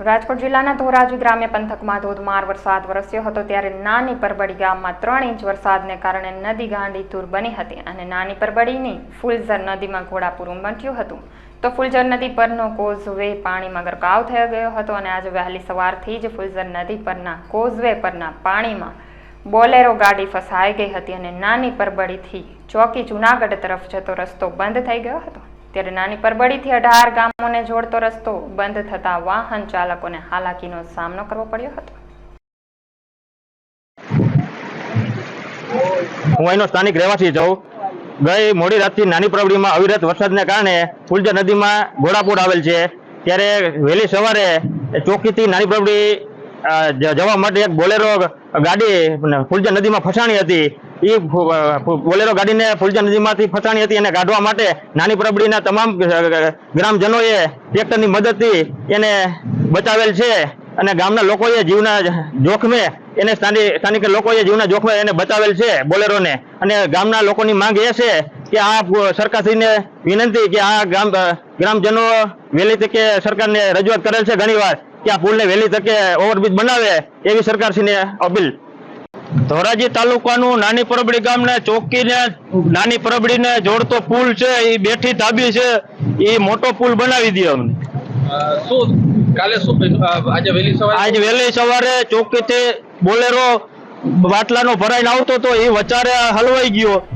રાજકોટ જિલ્લાના ધોરાજી ગ્રામ્ય પંથકમાં ધોધમાર વરસાદ વરસ્યો હતો ત્યારે નાની પરબડી ગામમાં ત્રણ ઇંચ વરસાદને કારણે નદી ગાંડી તૂર બની હતી અને નાની પરબડીની ફુલઝર નદીમાં ઘોડાપુરું ઉમટ્યું હતું. તો ફુલઝર નદી પરનો કોઝવે પાણીમાં ગરકાવ થઈ ગયો હતો અને આજે વહેલી સવારથી જ ફુલઝર નદી પરના કોઝવે પરના પાણીમાં બોલેરો ગાડી ફસાઈ ગઈ હતી અને નાની પરબડીથી ચોકી જુનાગઢ તરફ જતો રસ્તો બંધ થઈ ગયો હતો. ત્યારે નાની પરબડીથી અઢાર ગામોને જોડતો રસ્તો બંધ થતા વાહન ચાલકોને હાલાકીનો સામનો કરવો પડ્યો હતો. હું અહીંનો સ્થાનિક રહેવાસી છું. ગઈ મોડી રાતથી નાની પ્રવડીમાં અવિરત વરસાદને કારણે ફુલજર નદીમાં ઘોડાપૂર આવેલ છે. ત્યારે વહેલી સવારે ચોકીથી નાની પ્રવડી જવા માટે એક બોલેરો ગાડી ફુલજર નદીમાં ફસાણી હતી. એ બોલેરો ગાડીને ફુલજા નદીમાંથી ફસાણી હતી એને કાઢવા માટે નાની પ્રબળીના તમામ ગ્રામજનોએ ટ્રેક્ટરની મદદથી એને બચાવેલ છે અને ગામના લોકોએ જીવના જોખમે એને સ્થાનિક લોકોએ જીવના જોખમે એને બચાવેલ છે બોલેરોને. અને ગામના લોકોની માંગ એ છે કે આ સરકારશ્રીને વિનંતી કે આ ગામ ગ્રામજનો વહેલી તકે સરકારને રજૂઆત કરેલ છે ઘણીવાર કે આ પુલને વહેલી તકે ઓવરબ્રિજ બનાવે એવી સરકારશ્રીને અપીલ. ધોરાજી તાલુકાનું નાની પરબડી ગામને ચોકીને નાની પરબડીને જોડતો પુલ છે એ બેઠી ધાબી છે એ મોટો પુલ બનાવી દે અમને. શું કાલે શું આજે વહેલી સવારે? આજ વહેલી સવારે ચોકીથી બોલેરો બાટલાનો ભરાઈને આવતો તો એ વચારે હલવાઈ ગયો.